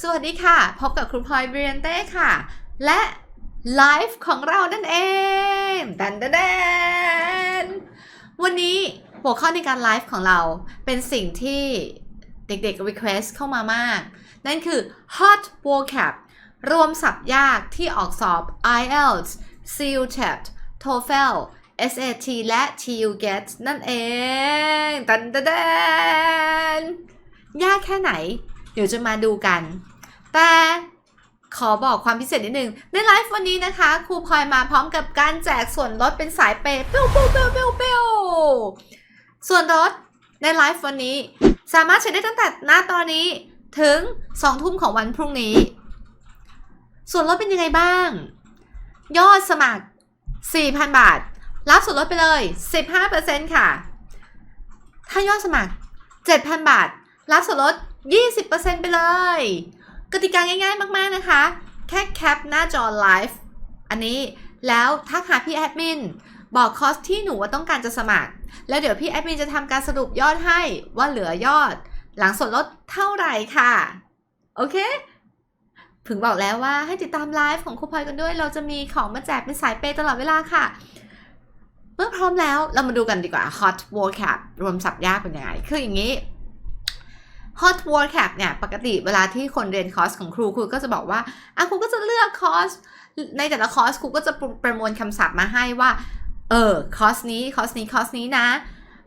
สวัสดีค่ะ พบกับครูพลอยเบรียนเต้ค่ะ และไลฟ์ของเรานั่นเองดันดันดนวันนี้หัวข้อในการไลฟ์ของเราเป็นสิ่งที่เด็กๆ request เข้ามามาก นั่นคือ hot vocab รวมศัพท์ยากที่ออกสอบ IELTS CUTEP TOEFL SAT และ TU GET นั่นเองดันดันดนยากแค่ไหน เดี๋ยวจะมาดูกัน แต่ขอบอกความพิเศษนิดนึง ในไลฟ์วันนี้นะคะ ครูพลอยมาพร้อมกับการแจกส่วนลดเป็นสายเปย์เปี้ยวเปี้ยวเปี้ยวเปี้ยวเปี้ยวส่วนลดในไลฟ์วันนี้ สามารถใช้ได้ตั้งแต่หน้าตอนนี้ถึง2ทุ่มของวันพรุ่งนี้ ส่วนลดเป็นยังไงบ้าง ยอดสมัคร 4,000 บาท รับส่วนลดไปเลย 15%ค่ะ ถ้ายอดสมัคร 7,000 บาท รับส่วนลด 20%ไปเลย กติกาง่ายๆมากๆนะคะ แค่แคปหน้าจอไลฟ์อันนี้แล้วทักหาพี่แอดมินบอกคอสที่หนูว่าต้องการจะสมัคร แล้วเดี๋ยวพี่แอดมินจะทำการสรุปยอดให้ว่าเหลือยอด หลังส่วนลดเท่าไหร่ค่ะ โอเคถึงบอกแล้วว่าให้ติดตามไลฟ์ของครูพลอยกันด้วย เราจะมีของมาแจกเป็นสายเปย์ตลอดเวลาค่ะ เมื่อพร้อมแล้วเรามาดูกันดีกว่า hot vocab รวมศัพท์ยากเป็นยังไงคืออย่างนี้ hot vocab เนี่ยปกติเวลาที่คนเรียนคอร์สของครูครูก็จะบอกว่าอะครูก็จะเลือกคอร์สในแต่ละคอร์สครูก็จะประมวลคำศัพท์มาให้ว่า เออคอร์สนี้คอร์สนี้คอร์สนี้นะ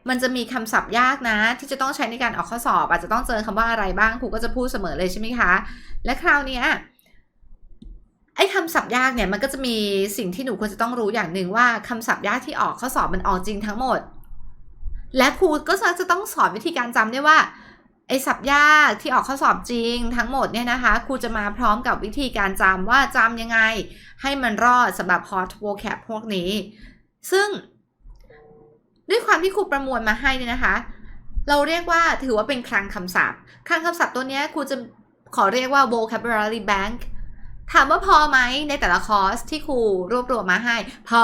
มันจะมีคำศัพท์ยากนะ ที่จะต้องใช้ในการออกข้อสอบ อาจจะต้องเจอคำว่าอะไรบ้างครูก็จะพูดเสมอเลยใช่ไหมคะ และคราวนี้ไอ้คำศัพท์ยากเนี่ยมันก็จะมีสิ่งที่หนูควรจะต้องรู้อย่างหนึ่งว่าคำศัพท์ยากที่ออกข้อสอบมันออกจริงทั้งหมด และครูก็จะต้องสอนวิธีการจำได้ว่า ไอศัพท์ยากที่ออกข้อสอบจริงทั้งหมดเนี่ยนะคะครูจะมาพร้อมกับวิธีการจำว่าจำยังไง ให้มันรอดสำหรับ hot vocab พวกนี้ ซึ่ง ด้วยความที่ครูประมวลมาให้เนี่ยนะคะ เราเรียกว่าถือว่าเป็นคลังคำศัพท์ คลังคำศัพท์ตัวเนี้ยครูจะขอเรียกว่า vocabulary bank ถามว่าพอไหมในแต่ละคอร์สที่ครูรวบรวมมาให้ พอ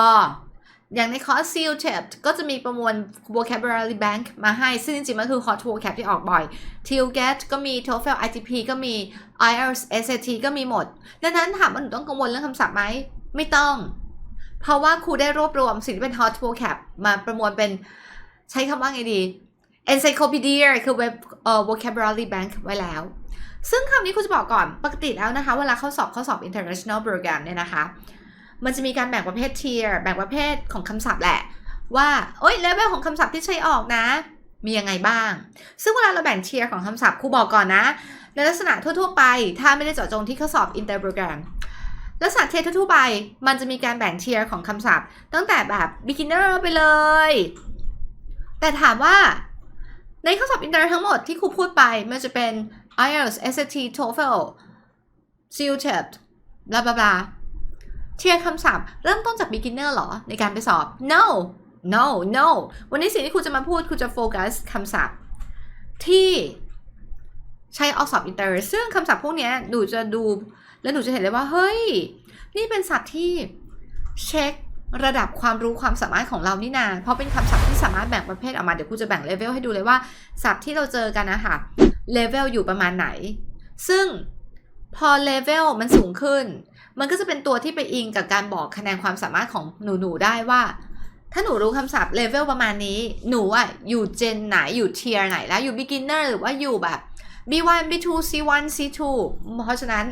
อย่างในคอร์ส SEAL t e p ก็จะมีประมวล vocabulary bank มาให้ ซึ่งจริงๆมันคือ hot vocab ที่ออกบ่อย TIL GET ก็มี TOEFL ITP ก็มี IELTS SAT ก็มีหมด ดังนั้นถามว่าหนูต้องกังวลเรื่องคำศัพท์ไหม ไม่ต้อง เพราะว่าครูได้รวบรวมสิ่งที่เป็น hot vocab มาประมวลเป็นใช้คำว่าไงดี encyclopedia คือเว็บ vocabulary bank ไว้แล้ว ซึ่งคำนี้ครูจะบอกก่อน ปกติแล้วนะคะ เวลาเข้าสอบข้อสอบ international program เนี่ยนะคะ มันจะมีการแบ่งประเภท tier แบ่งประเภทของคำศัพท์แหละ ว่าโอ้ยเลเวลของคำศัพท์ที่ใช้ออกนะ มียังไงบ้าง ซึ่งเวลาเราแบ่ง tier ของคำศัพท์ครูบอกก่อนนะ ในลักษณะทั่ว ๆ ไป ถ้าไม่ได้เจาะจงที่ข้อสอบ inter program ลักษณะเทียร์ทั่วๆไป มันจะมีการแบ่งเทียร์ของคำศัพท์ ตั้งแต่แบบ beginner ไปเลย แต่ถามว่าในข้อสอบอินเตอร์ทั้งหมดที่ครูพูดไป มันจะเป็น IELTS SAT TOEFL CUTEP บลาบลาบลา เทียร์คำศัพท์เริ่มต้นจาก beginner หรอ ในการไปสอบ no no no วันนี้สิ่งที่ครูจะมาพูดครูจะโฟกัสคำศัพท์ที่ใช้ออกสอบอินเตอร์ซึ่งคำศัพท์พวกนี้หนูจะดูแล้วหนูจะเห็นเลยว่าเฮ้ย นี่เป็นศัพท์ที่เช็คระดับความรู้ความสามารถของเรานี่นาเพราะเป็นคำศัพท์ที่สามารถแบ่งประเภทออกมา เดี๋ยวครูจะแบ่งเลเวลให้ดูเลยว่าศัพท์ที่เราเจอกันนะคะเลเวลอยู่ประมาณไหน ซึ่งพอเลเวลมันสูงขึ้น มันก็จะเป็นตัวที่ไปอิงกับการบอกคะแนนความสามารถของหนูๆได้ว่า ถ้าหนูรู้คำศัพท์เลเวลประมาณนี้ หนูอะอยู่เจนไหนอยู่เทียร์ไหนแล้วอยู่ beginner หรือว่าอยู่แบบ B1 B2 C1 C2 เพราะฉะนั้น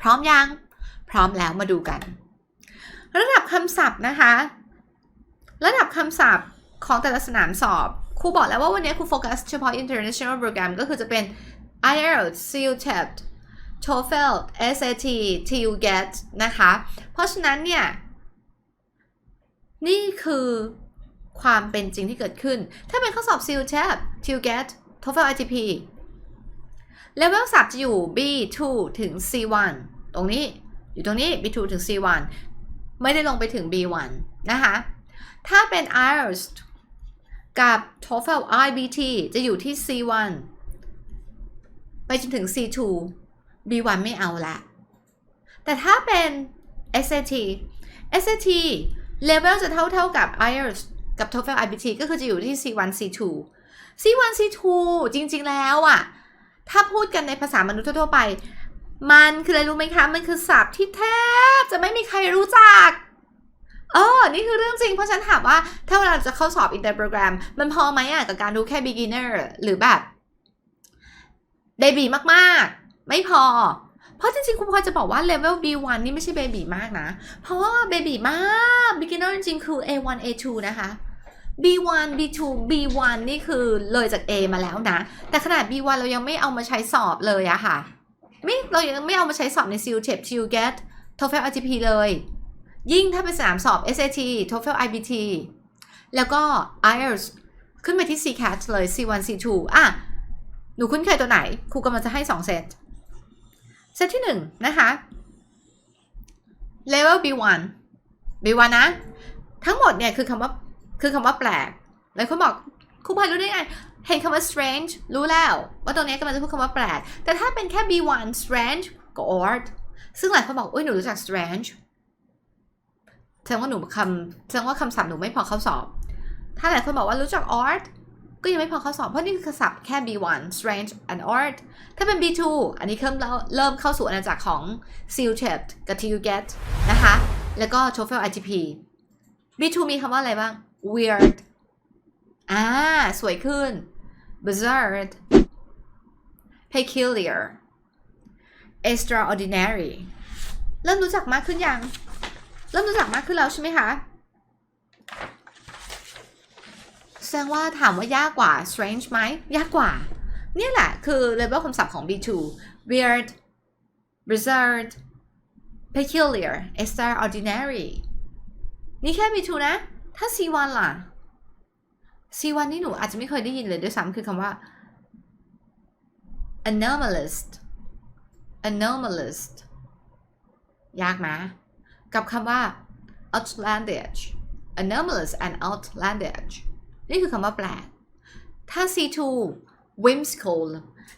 พร้อมยัง พร้อมแล้วมาดูกัน ระดับคำศัพท์นะคะ ระดับคำศัพท์ของแต่ละสนามสอบครูบอกแล้วว่าวันนี้ครูโฟกัสเฉพาะ international program ก็คือจะเป็น IELTS TOEFL, SAT TU GET นะคะ เพราะฉะนั้นเนี่ย นี่คือความเป็นจริงที่เกิดขึ้น ถ้าเป็นข้อสอบ CUTEP TU GET TOEFL ITP เลเวลศัพท์จะอยู่ B2 ถึง C1 ตรงนี้อยู่ตรงนี้ B2 ถึง C1 ไม่ได้ลงไปถึง B1 นะคะ ถ้าเป็น IELTS กับ TOEFL IBT จะอยู่ที่ C1 ไปจนถึง C2 B1 ไม่เอาละ แต่ถ้าเป็น SAT SAT เลเวลจะเท่าเท่ากับ IELTS กับ TOEFL IBT ก็คือจะอยู่ที่ C1 C2 C1 C2 จริง ๆ แล้วอะถ้าพูดกันในภาษามนุษย์ทั่วๆไป มันคืออะไรรู้ไหมคะ มันคือศัพท์ที่แทบจะไม่มีใครรู้จักเออ นี่คือเรื่องจริง เพราะฉันถามว่า ถ้าเวลาจะเข้าสอบ inter program มันพอไหมอะกับการรู้แค่ beginner หรือแบบเบบีมาก ๆ ไม่พอ เพราะจริงๆ คุณพลอยจะบอกว่า level B1 นี่ไม่ใช่เบบีมากนะ เพราะว่าเบบีมาก beginner จริงๆ คือ A1 A2 นะคะ B1 B2 B1 นี่คือเลยจาก A มาแล้วนะ แต่ขนาด B1 เรายังไม่เอามาใช้สอบเลยอะค่ะ ไม่เรายังไม่เอามาใช้สอบใน SEAL TEP TEL GET TOEFL IGP เลย ยิ่งถ้าเป็นสนามสอบ SAT TOEFL IBT แล้วก็ IELTS ขึ้นไปที่ CCAT เลย C1 C2 อะ หนูคุ้นเคยตัวไหน ครูกำลังจะให้ 2 เซต เซตที่1นะคะ Level B1 B1 นะ ทั้งหมดเนี่ยคือคำว่าคือคำว่าแปลกหลายคนบอกครูพลอยรู้ได้ไง เห็นคำว่า strange รู้แล้ว ว่าตรงนี้กำลังจะพูดคำว่าแปลก แต่ถ้าเป็นแค่ B1 strange ก็ odd ซึ่งหลายคนบอกอุ้ยหนูรู้จัก strange แสดงว่าหนูคำแสดงว่าคำศัพท์หนูไม่พอเข้าสอบ ถ้าหลายคนบอกว่ารู้จัก odd ก็ยังไม่พอเข้าสอบเพราะนี่คือคำศัพท์แค่ B1 strange and odd ถ้าเป็น B2 อันนี้เริ่มเริ่มเข้าสู่อาณาจักรของ SEAL TEP กับ TU GET นะคะ แล้วก็ TOEFL IGP B2 มีคำว่าอะไรบ้าง weird อ่า สวยขึ้น bizarre peculiar extraordinary เริ่มรู้จักมากขึ้นยัง เริ่มรู้จักมากขึ้นแล้วใช่ไหมคะ แสดงว่าถามว่ายากกว่า strange ไหมยากกว่า เนี่ยแหละคือ level คำศัพท์ของ B2 weird bizarre peculiar extraordinary นี่แค่ B2 นะ ถ้า C1 ล่ะ C1 นี่หนูอาจจะไม่เคยได้ยินเลยด้วยซ้ำคือคำว่า anomalous anomalous ยากไหมกับคำว่า outlandish anomalous and outlandish นี่คือคำว่าแปลก ถ้า C2 whimsical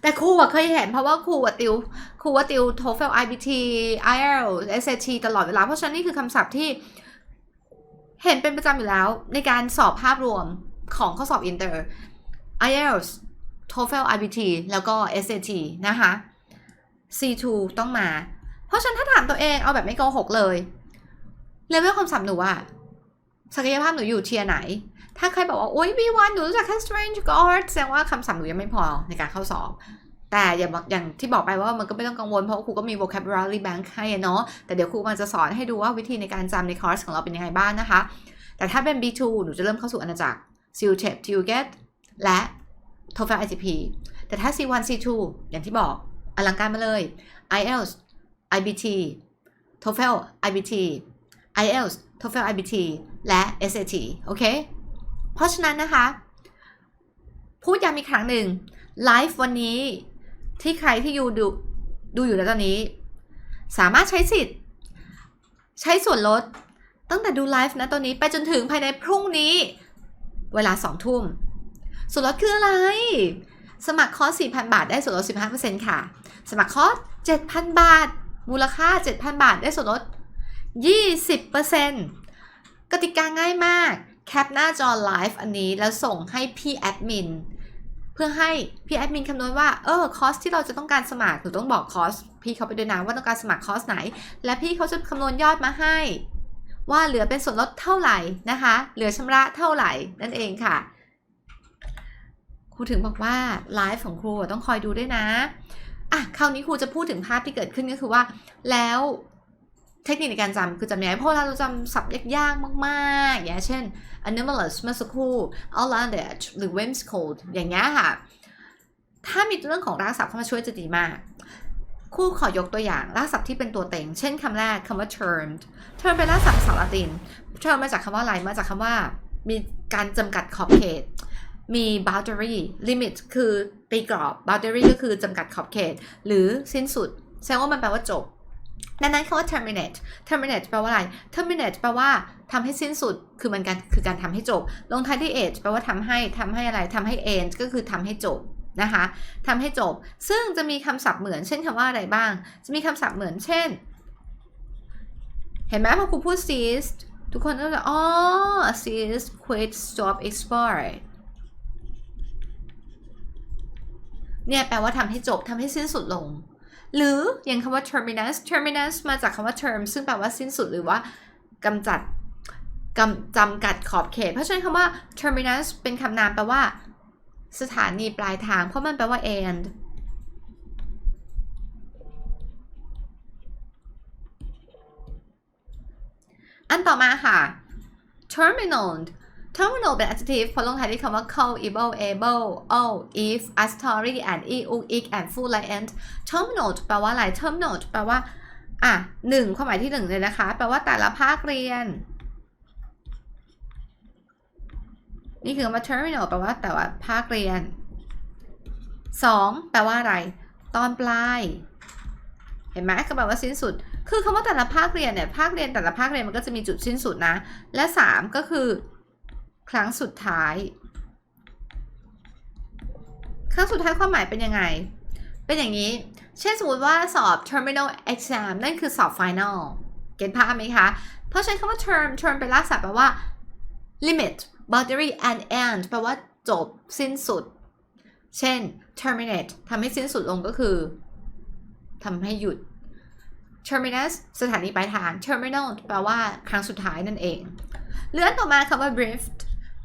แต่ครูอะเคยเห็นเพราะว่าครูอะติวครูว่าติว TOEFL IBT IELTS SAT ตลอดเวลา เพราะฉะนั้นนี่คือคำศัพท์ที่เห็นเป็นประจำอยู่แล้ว ในการสอบภาพรวมของข้อสอบอินเตอร์ IELTS TOEFL IBT แล้วก็ SAT นะคะ C2 ต้องมา เพราะฉะนั้นถ้าถามตัวเองเอาแบบไม่โกหกเลยเลเวลความสับหนูอะศักยภาพหนูอยู่เทียไหน ถ้าใครบอกว่าโอ๊ย B1 หนูรู้จักแค่ strange god แสดงว่าคำศัพท์หนูยังไม่พอในการเข้าสอบ แต่อย่างบอกอย่างที่บอกไปว่ามันก็ไม่ต้องกังวลเพราะครูก็มี vocabulary bank ให้เนาะแต่เดี๋ยวครูมันจะสอนให้ดูว่าวิธีในการจำในคอร์สของเราเป็นยังไงบ้างนะคะ แต่ถ้าเป็น B2 หนูจะเริ่มเข้าสู่อาณาจักร SEAL TEP TU GET และ TOEFL IGP แต่ถ้า C1 C2 อย่างที่บอกอลังการมาเลย IELTS IBT TOEFL IBT IELTS TOEFL IBT และ SAT โอเค เพราะฉะนั้นนะคะ พูดย้ำอีกครั้งหนึ่งไลฟ์วันนี้ที่ใครที่อยู่ดูดูอยู่แล้วตอนนี้ สามารถใช้สิทธิ์ ใช้ส่วนลดตั้งแต่ดูไลฟ์นะตอนนี้ไปจนถึงภายในพรุ่งนี้ เวลาสองทุ่ม ส่วนลดคืออะไร สมัครคอร์ส4,000 บาทได้ส่วนลด 15%ค่ะ สมัครคอร์ส7,000 บาท มูลค่า 7,000 บาทได้ส่วนลด 20%กติกาง่ายมาก แคปหน้าจอไลฟ์อันนี้แล้วส่งให้พี่แอดมินเพื่อให้พี่แอดมินคำนวณว่า เออ คอร์สที่เราจะต้องการสมัคร หนูต้องบอกคอร์สพี่เขาไปด้วยนะว่าต้องการสมัครคอร์สไหน และพี่เขาจะคำนวณยอดมาให้ ว่าเหลือเป็นส่วนลดเท่าไหร่นะคะ เหลือชำระเท่าไหร่นั่นเองค่ะ ครูถึงบอกว่าไลฟ์ของครูต้องคอยดูด้วยนะ อะ คราวนี้ครูจะพูดถึงภาพที่เกิดขึ้นก็คือว่า แล้ว เทคนิคในการจำคือจำยังไงเพราะเราจำศัพท์ยากๆ มากๆ อย่างเช่น anomalous เมื่อสักครู่ outlandish หรือ whimsical อย่างเงี้ยค่ะ ถ้ามีเรื่องของรากศัพท์เข้ามาช่วยจะดีมากครูขอยกตัวอย่างรากศัพท์ที่เป็นตัวเต็ง เช่นคำแรกคำว่า termed term เป็นรากศัพท์ภาษาละติน term มาจากคำว่าอะไร มาจากคำว่า มีการจำกัดขอบเขต มี boundary limit คือตีกรอบ boundary ก็คือจำกัดขอบเขต หรือสิ้นสุด แสดงว่ามันแปลว่าจบ ดังนั้นคำว่า terminate terminate แปลว่าอะไร terminate แปลว่าทำให้สิ้นสุด คือมันการคือการทำให้จบ ลงท้ายที่ age แปลว่าทำให้ทำให้อะไรทำให้ end ก็คือทำให้จบนะคะทำให้จบ ซึ่งจะมีคำศัพท์เหมือน เช่นคำว่าอะไรบ้าง จะมีคำศัพท์เหมือน เช่น เห็นไหมพอครูพูด ceased ทุกคนก็จะ อ๋อ ceased quit stop expire เนี่ยแปลว่าทำให้จบทำให้สิ้นสุดลง หรืออย่างคำว่า terminus terminus มาจากคำว่า term ซึ่งแปลว่าสิ้นสุดหรือว่ากำจัดกำจำกัดขอบเขต เพราะฉะนั้นคำว่า terminus เป็นคำนามแปลว่า สถานีปลายทาง เพราะมันแปลว่า end อันต่อมาค่ะ terminal terminal เป็น adjective เพราะลงท้ายด้วยคำว่า co able able all if a story and e u ik and full l i e n d terminal แปลว่าอะไร terminal แปลว่า อะหนึ่งความหมายที่หนึ่งเลยนะคะ แปลว่าแต่ละภาคเรียน นี่คือคำว่า terminal แปลว่าแต่ว่าภาคเรียนสองแปลว่าอะไร ตอนปลาย เห็นไหมก็แปลว่าสิ้นสุด คือคำว่าแต่ละภาคเรียนเนี่ย ภาคเรียนแต่ละภาคเรียนมันก็จะมีจุดสิ้นสุดนะ และสามก็คือ ครั้งสุดท้าย ครั้งสุดท้ายความหมายเป็นยังไง เป็นอย่างนี้ เช่นสมมติว่าสอบ terminal exam นั่นคือสอบ final เก็ตภาพไหมคะ เพราะใช้นคำว่า term term เป็นรากศัพท์แปลว่า limit boundary and end แปลว่าจบสิ้นสุด เช่น terminate ทำให้สิ้นสุดลงก็คือทำให้หยุด terminus สถานีปลายทาง terminal แปลว่าครั้งสุดท้ายนั่นเอง เลื่อนต่อมาคำว่า brief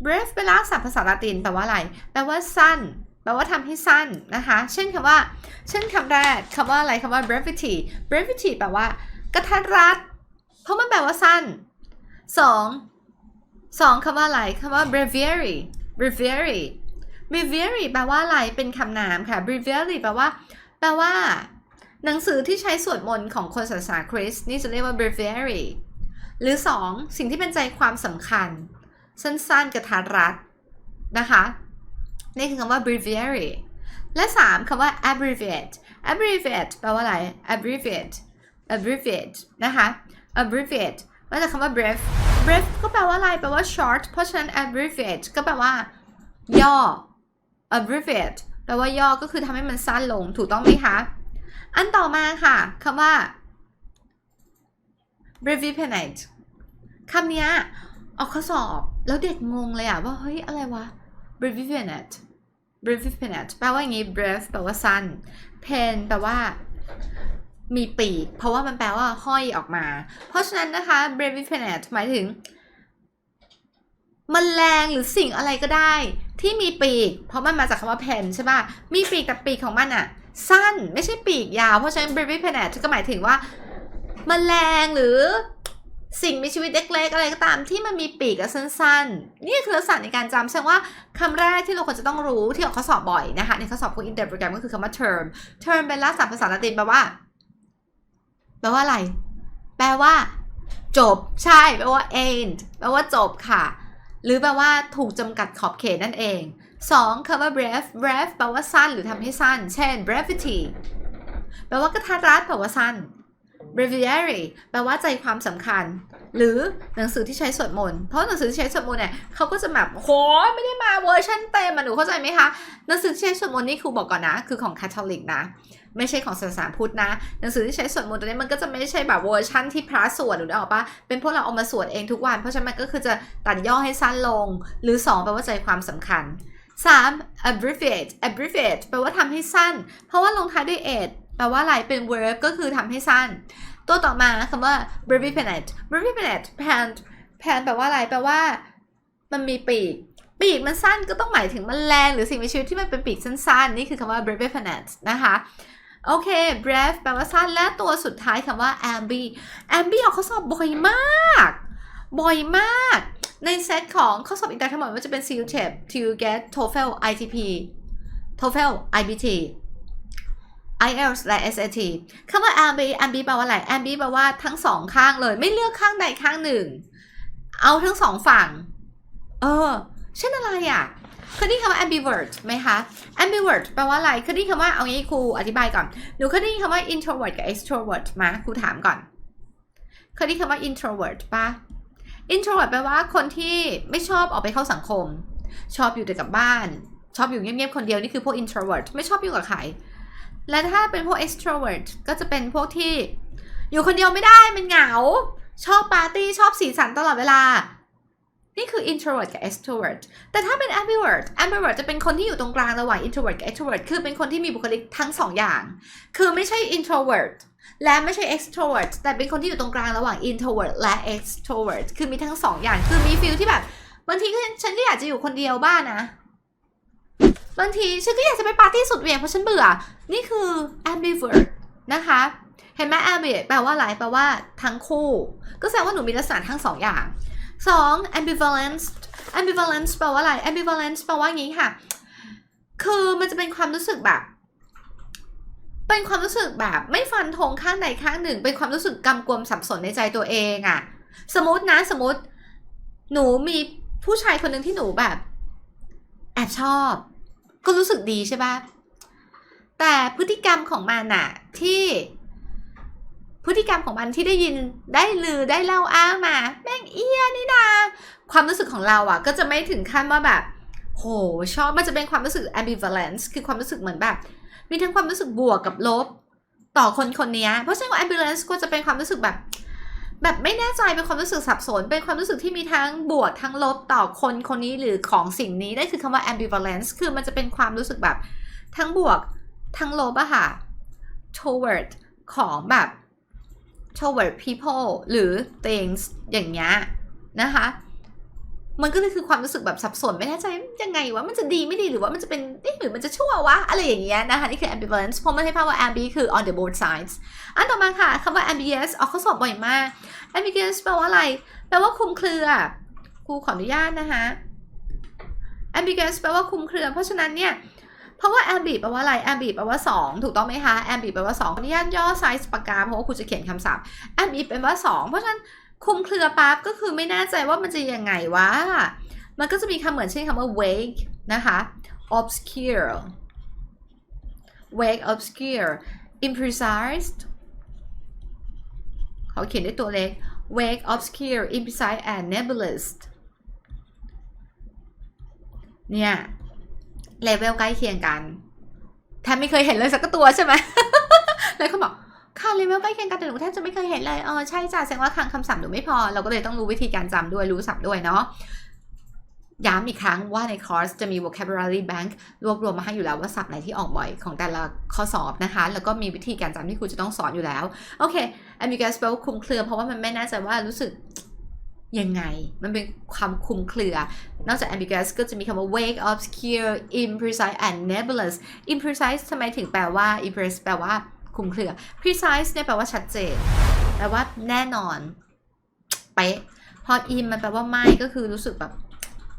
brief เป็นรากศัพท์ภาษาละตินแปลว่าอะไร แปลว่าสั้น แปลว่าทำให้สั้นนะคะ เช่นคำว่า เช่นคำแรกคำว่าอะไรคำว่า brevity brevity แปลว่า กระทัดรัด เพราะมันแปลว่าสั้นสองสองคำว่าอะไรคำว่า breviary breviary breviary แปลว่าอะไร เป็นคำนามค่ะ breviary แปลว่า แปลว่า หนังสือที่ใช้สวดมนต์ของคนศาสนาคริสต์นี่จะเรียกว่า breviary หรือ 2. สิ่งที่เป็นใจความสำคัญ สั้นๆกระทัดรัดนะคะนี่คือคำว่า breviary และ 3คำว่า abbreviate abbreviate แปลว่าอะไร abbreviate abbreviate นะคะ abbreviate มาจากคำว่า brief brief ก็แปลว่าอะไร แปลว่า short เพราะฉะนั้น abbreviate ก็แปลว่า ย่อ abbreviate แปลว่าย่อก็คือทำให้มันสั้นลง ถูกต้องไหมคะ อันต่อมาค่ะคำว่า brevipenate คำนี้ ออกข้อสอบแล้วเด็กงงเลยอะว่าเฮ้ยอะไรวะ brevipenate brevipenate แปลว่าอย่างงี้ brev แปลว่าสั้น pen แปลว่ามีปีก เพราะว่ามันแปลว่าห้อยออกมา เพราะฉะนั้นนะคะ brevipenate หมายถึงมแมลงหรือสิ่งอะไรก็ได้ ที่มีปีก เพราะมันมาจากคำว่า pen ใช่ป่ะ มีปีกแต่ปีกของมันอะสั้นไม่ใช่ปีกยาว เพราะฉะนั้น brevipenate ก็หมายถึงว่ามแมลงหรือ สิ่งมีชีวิตเล็กๆอะไรก็ตามที่มันมีปีกและสั้นๆ นี่คือลักษณะในการจำแสดงว่าคำแรกที่เราควรจะต้องรู้ที่ออกข้อสอบบ่อยนะคะ ในข้อสอบพวก inter program ก็คือคำว่า term term เป็นรากศัพท์ภาษาละตินแปลว่า แปลว่าอะไร แปลว่า จบ ใช่แปลว่า end แปลว่าจบค่ะ หรือแปลว่าถูกจำกัดขอบเขตนั่นเอง 2. คำว่า brief brief แปลว่าสั้นหรือทำให้สั้น เช่น brevity แปลว่ากระทัดรัดแปลว่าสั้น breviary แปลว่าใจความสำคัญ หรือหนังสือที่ใช้สวดมนต์ เพราะหนังสือที่ใช้สวดมนต์เนี่ยเขาก็จะแบบโหไม่ได้มาเวอร์ชันเต็มมาหนูเข้าใจไหมคะ หนังสือที่ใช้สวดมนต์นี่ครูบอกก่อนนะ คือของคาทอลิกนะ ไม่ใช่ของศาสนาพุทธนะ หนังสือที่ใช้สวดมนต์ตัวนี้มันก็จะไม่ใช่แบบเวอร์ชันที่พระสวดหรือออกปะเป็นพวกเราเอามาสวดเองทุกวัน เพราะฉะนั้นก็คือจะตัดย่อให้สั้นลง หรือ 2 แปลว่าใจความสำคัญ 3. abbreviate abbreviate แปลว่าทำให้สั้น เพราะว่าลงท้ายด้วย ate แปลว่าอะไรเป็น verb ก็คือทำให้สั้น ตัวต่อมาคำว่า brevipenate brevipenate pan pan แปลว่าอะไร แปลว่า มันมีปีก ปีกมันสั้นก็ต้องหมายถึงมันแรงหรือสิ่งมีชีวิตที่มันเป็นปีกสั้นๆ นี่คือคำว่า brevipenate นะคะโอเค breve แปลว่าสั้น และตัวสุดท้ายคำว่า ambi ambi ออกข้อสอบบ่อยมาก บ่อยมาก ในเซตของข้อสอบอินเตอร์ทั้งหมดว่าจะเป็น CUTEP TUGET TOEFL ITP TOEFL IBT IELTS และ SAT คำว่า ambi ambi แปลว่าอะไร ambi แปลว่าทั้งสองข้างเลย ไม่เลือกข้างใดข้างหนึ่ง เอาทั้งสองฝั่ง เออ เช่นอะไรอะเคยได้ยินคำว่า ambivert ไหมคะ ambivert แปลว่าอะไรเคยได้ยินคำว่าเอางี้ครูอธิบายก่อน หนูเคยได้ยินคำว่า introvert กับ extrovert มาครูถามก่อน เคยได้ยินคำว่า introvert ปะ introvert แปลว่าคนที่ไม่ชอบออกไปเข้าสังคม ชอบอยู่แต่กับบ้าน ชอบอยู่เงียบๆคนเดียวนี่คือพวก introvert ไม่ชอบอยู่กับใคร และถ้าเป็นพวก extrovert ก็จะเป็นพวกที่ อยู่คนเดียวไม่ได้มันเหงา ชอบปาร์ตี้ชอบสีสันตลอดเวลา นี่คือ introvert กับ extrovert แต่ถ้าเป็น ambivert ambivert จะเป็นคนที่อยู่ตรงกลางระหว่าง introvert กับ extrovert คือเป็นคนที่มีบุคลิกทั้งสองอย่าง คือไม่ใช่ introvert และไม่ใช่ extrovert แต่เป็นคนที่อยู่ตรงกลางระหว่าง introvert และ extrovert คือมีทั้งสองอย่าง คือมีฟีลที่แบบบางทีฉันก็อยากจะอยู่คนเดียวบ้างนะ บางทีฉันก็อยากจะไปปาร์ตี้สุดเหวี่ยงเพราะฉันเบื่อ นี่คือ ambivert นะคะ เห็นไหม ambivert แปลว่าอะไร แปลว่าทั้งคู่ ก็แสดงว่าหนูมีลักษณะทั้งสองอย่างสอง ambivalence ambivalence แปลว่าอะไร ambivalence แปลว่างี้ค่ะ คือมันจะเป็นความรู้สึกแบบ เป็นความรู้สึกแบบไม่ฟันธงข้างใดข้างหนึ่ง เป็นความรู้สึกกำกวมสับสนในใจตัวเองอะสมมตินะสมมติ หนูมีผู้ชายคนหนึ่งที่หนูแบบ แอบชอบ ก็รู้สึกดีใช่ปะแต่พฤติกรรมของมันอะที่ พฤติกรรมของมันที่ได้ยินได้ลือได้เล่าอ้างมาแม่งเอียนี่นาความรู้สึกของเราอะก็จะไม่ถึงขั้นว่าแบบ โหชอบมันจะเป็นความรู้สึก ambivalence คือความรู้สึกเหมือนแบบ มีทั้งความรู้สึกบวกกับลบ ต่อคนคนนี้เพราะฉะนั้น ambivalence ก็จะเป็นความรู้สึกแบบ แบบไม่แน่ใจเป็นความรู้สึกสับสน เป็นความรู้สึกที่มีทั้งบวกทั้งลบต่อคนคนนี้หรือของสิ่งนี้ได้คือคำว่า ambivalence คือมันจะเป็นความรู้สึกแบบทั้งบวกทั้งลบอะค่ะ toward ของแบบ toward people หรือ things อย่างเงี้ยนะคะ มันก็เลยคือความรู้สึกแบบสับสนไม่แน่ใจยังไงวะมันจะดีไม่ดีหรือว่ามันจะเป็นเอ๊ะหรือมันจะชั่ววะ อะไรอย่างเงี้ยนะคะ นี่คือ ambivalence เพราะมันให้ภาพว่า ambi คือ on the both sides อันต่อมาค่ะคำว่า ambiguous ออกข้อสอบบ่อยมาก ambiguous แปลว่าอะไร แปลว่าคลุมเครือครูขออนุญาตนะคะ ambiguous แปลว่าคลุมเครือ เพราะฉะนั้นเนี่ยเพราะว่า ambi แปลว่าอะไร ambi แปลว่า 2 ถูกต้องไหมคะ ambi แปลว่า2ออนุญาตย่อไซส์ปากกาเพราะว่าครูจะเขียนคำศัพท์ ambi แปลว่า 2 เพราะฉะนั้น คุมเครือปั๊บก็คือไม่แน่ใจว่ามันจะยังไงวะ มันก็จะมีคำเหมือนเช่นคำว่า vague นะคะ obscure vague obscure imprecise เขาเขียนด้วยตัวเล็ก vague obscure imprecise and nebulous เนี่ย เลเวลใกล้เคียงกันแทบไม่เคยเห็นเลยสักตัวใช่ไหมเลยเขาบอก ค่ะเลเวลใกล้เคียงกันแต่หนูแทบจะไม่เคยเห็นเลยเออใช่จ้ะแสดงว่าคลังคำศัพท์หนูไม่พอ เราก็เลยต้องรู้วิธีการจำด้วยรู้ศัพท์ด้วยเนาะย้ำอีกครั้งว่าในคอร์สจะมี vocabulary bank รวบรวมมาให้อยู่แล้วว่าศัพท์ไหนที่ออกบ่อยของแต่ละข้อสอบนะคะ แล้วก็มีวิธีการจำที่ครูจะต้องสอนอยู่แล้ว โอเค ambiguous แปลคุมเครือ เพราะว่ามันไม่แน่ใจว่ารู้สึกยังไง มันเป็นความคุมเครือ นอกจาก ambiguous ก็จะมีคำว่า vague obscure imprecise and nebulous imprecise ทำไมถึงแปลว่า imprecise แปลว่า คุมเครือ precise เนี่ยแปลว่าชัดเจน แปลว่าแน่นอนเป๊ะพอ im มันแปลว่าไม่ก็คือรู้สึกแบบ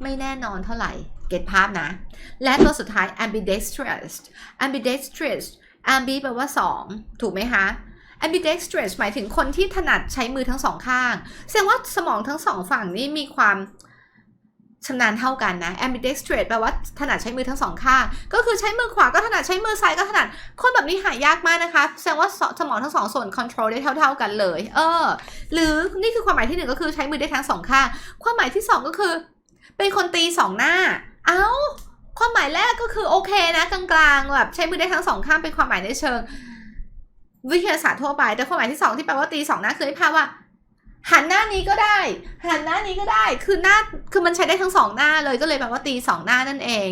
ไม่แน่นอนเท่าไหร่ เก็ตภาพนะ และตัวสุดท้าย ambidextrous ambidextrous ambi แปลว่า 2 ถูกไหมคะ ambidextrous หมายถึงคนที่ถนัดใช้มือทั้งสองข้าง แสดงว่าสมองทั้งสองฝั่งนี่มีความ ชำนาญเท่ากันนะ ambidextrous แปลว่าถนัดใช้มือทั้งสองข้าง ก็คือใช้มือขวาก็ถนัดใช้มือซ้ายก็ถนัด คนแบบนี้หายากมากนะคะ แสดงว่าสมองทั้งสองส่วน control ได้เท่า ๆกันเลย เออ หรือนี่คือความหมายที่หนึ่งก็คือใช้มือได้ทั้งสองข้าง ความหมายที่สองก็คือ เป็นคนตีสองหน้า เอา้า ความหมายแรกก็คือโอเคนะกลางๆแบบใช้มือได้ทั้งสองข้างเป็นความหมายในเชิง วิทยาศาสตร์ทั่วไป แต่ความหมายที่สองที่แปลว่าตีสองหน้าคือให้ภาพว่า หันหน้านี้ก็ได้ หันหน้านี้ก็ได้ คือหน้า คือมันใช้ได้ทั้งสองหน้าเลย ก็เลยแปลว่าตีสองหน้านั่นเอง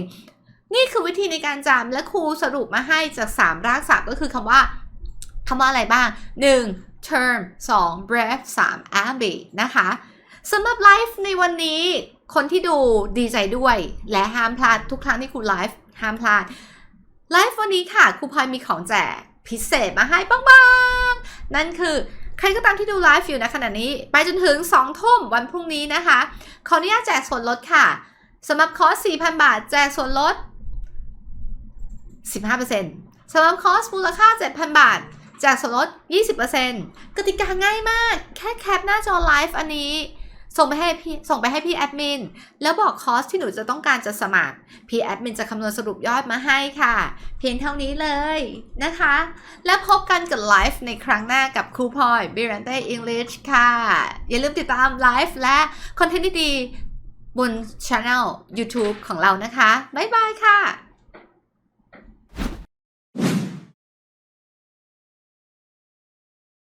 นี่คือวิธีในการจำและครูสรุปมาให้จากสามรากศัพท์ก็คือคำว่าคำว่าอะไรบ้าง 1. term 2. breath 3. ambi นะคะสำหรับไลฟ์ในวันนี้ คนที่ดูดีใจด้วย และห้ามพลาดทุกครั้งที่ครูไลฟ์ห้ามพลาดไลฟ์วันนี้ค่ะครูพลอยมีของแจกพิเศษมาให้บ้างๆ นั่นคือ ใครก็ตามที่ดูไลฟ์อยู่ในขณะนี้ ไปจนถึง 2 ทุ่มวันพรุ่งนี้นะคะ ขออนุญาตแจกส่วนลดค่ะสำหรับคอร์ส 4,000 บาท แจกส่วนลด 15%สำหรับคอร์สมูลค่า 7,000 บาท แจกส่วนลด 20%กติกาง่ายมาก แค่แคปหน้าจอไลฟ์อันนี้ ส่งไปให้พี่ส่งไปให้พี่แอดมินแล้วบอกคอสที่หนูจะต้องการจะสมัคร พี่แอดมินจะคำนวณสรุปยอดมาให้ค่ะ เพียงเท่านี้เลยนะคะ และพบกันกับไลฟ์ในครั้งหน้ากับครูพลอยบิรันเต้ English ค่ะ อย่าลืมติดตามไลฟ์และคอนเทนต์ดีๆบนช anel YouTube ของเรานะคะ บ๊ายบายค่ะ